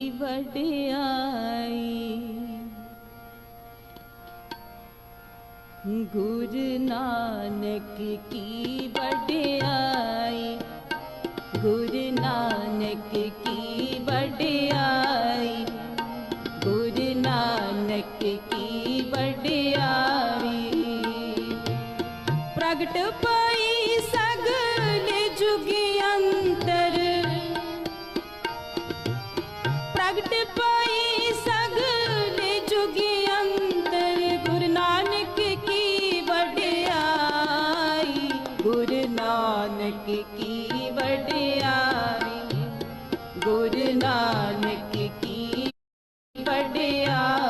ਵਡਿਆਈ। ਗੁਰੂ ਨਾਨਕ ਕੀ ਵਡਿਆਈ? ਗੁਰੂ ਨਾਨਕ ਕੀ ਵਡਿਆਈ? ਗੁਰੂ ਨਾਨਕ ਕੀ ਵਡਿਆਈ? ਪ੍ਰਗਟ ਪਈ ਸਗਲ नानक की वडियारी गुरु नानक की वडियारी।